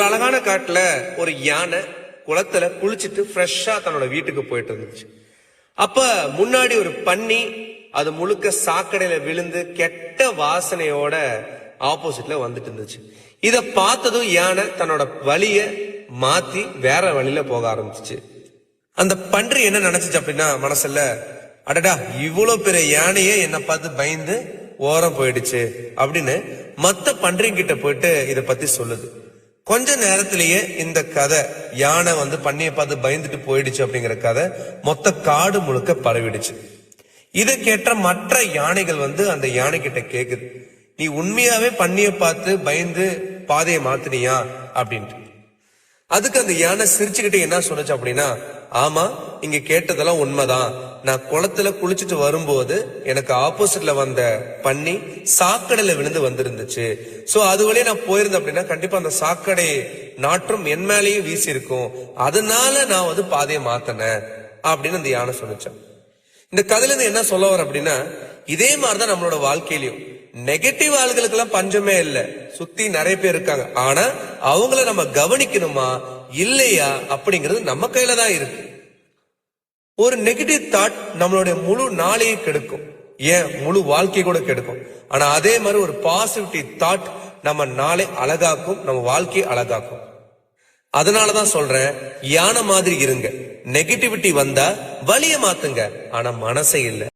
ஒரு அழகான காட்டுல ஒரு யானை குளத்துல குளிச்சுட்டு ஃப்ரெஷ்ஷா தன்னோட வீட்டுக்கு போயிட்டு இருந்துச்சு. அப்ப முன்னாடி ஒரு பன்னி அது முழுக்க சாக்கடையில விழுந்து கெட்ட வாசனையோட ஆப்போசிட்ல வந்துட்டு இருந்துச்சு. இத பார்த்ததும் யானை தன்னோட வழிய மாத்தி வேற வழியில போக ஆரம்பிச்சுச்சு. அந்த பன்றி என்ன நினைச்சிச்சு அப்படின்னா மனசுல அடடா இவ்வளவு பெரிய யானையே என்னை பார்த்து பயந்து ஓரம் போயிடுச்சு அப்படின்னு மத்த பன்றிங்கிட்ட போயிட்டு இத பத்தி சொல்லுது. கொஞ்ச நேரத்திலேயே இந்த கதை யானை வந்து பண்ணியை பார்த்து பயந்துட்டு போயிடுச்சு அப்படிங்கிற கதை மொத்த காடு முழுக்க பரவிடுச்சு. இதை கேட்ட மற்ற யானைகள் வந்து அந்த யானை கிட்ட கேக்குது. நீ உண்மையாவே பண்ணியை பார்த்து பயந்து பாதையை மாத்தினியா? அப்படின்ட்டு. அதுக்கு அந்த யானை சிரிச்சுக்கிட்டு என்ன சொன்னச்சு அப்படின்னா ஆமா இங்க கேட்டதெல்லாம் உண்மைதான். நான் குளத்துல குளிச்சுட்டு வரும்போது எனக்கு ஆப்போசிட்ல வந்த பன்னி சாக்கடையில விழுந்து வந்திருந்துச்சு. சோ அது வழியே நான் போயிருந்தேன் அப்படின்னா கண்டிப்பா அந்த சாக்கடை நாற்றும் என் மேலேயும் வீசி இருக்கும் அதனால நான் வந்து பாதையை மாத்தினேன் அப்படின்னு அந்த யானை சொன்னுச்சான். இந்த கதையில இருந்து என்ன சொல்ல வர அப்படின்னா இதே மாதிரிதான் நம்மளோட வாழ்க்கையிலையும். நெகட்டிவ் ஆளுகளுக்கு எல்லாம் பஞ்சமே இல்லை. சுத்தி நிறைய பேர் இருக்காங்க. ஆனா அவங்கள நம்ம கவனிக்கணுமா? இல்லையா அப்படிங்கிறது நம்ம கையில தான் இருக்கு. ஒரு நெகட்டிவ் தாட் நம்மளுடைய முழு நாளையே கெடுக்கும். ஏன்? முழு வாழ்க்கை கூட கெடுக்கும். ஆனா அதே மாதிரி ஒரு பாசிட்டிவ் தாட் நம்ம நாளை அழகாக்கும் நம்ம வாழ்க்கையை அழகாக்கும். அதனாலதான் சொல்றேன் யானை மாதிரி இருங்க. நெகட்டிவிட்டி வந்தா வழிய மாத்துங்க. ஆனா மனசை இல்லை.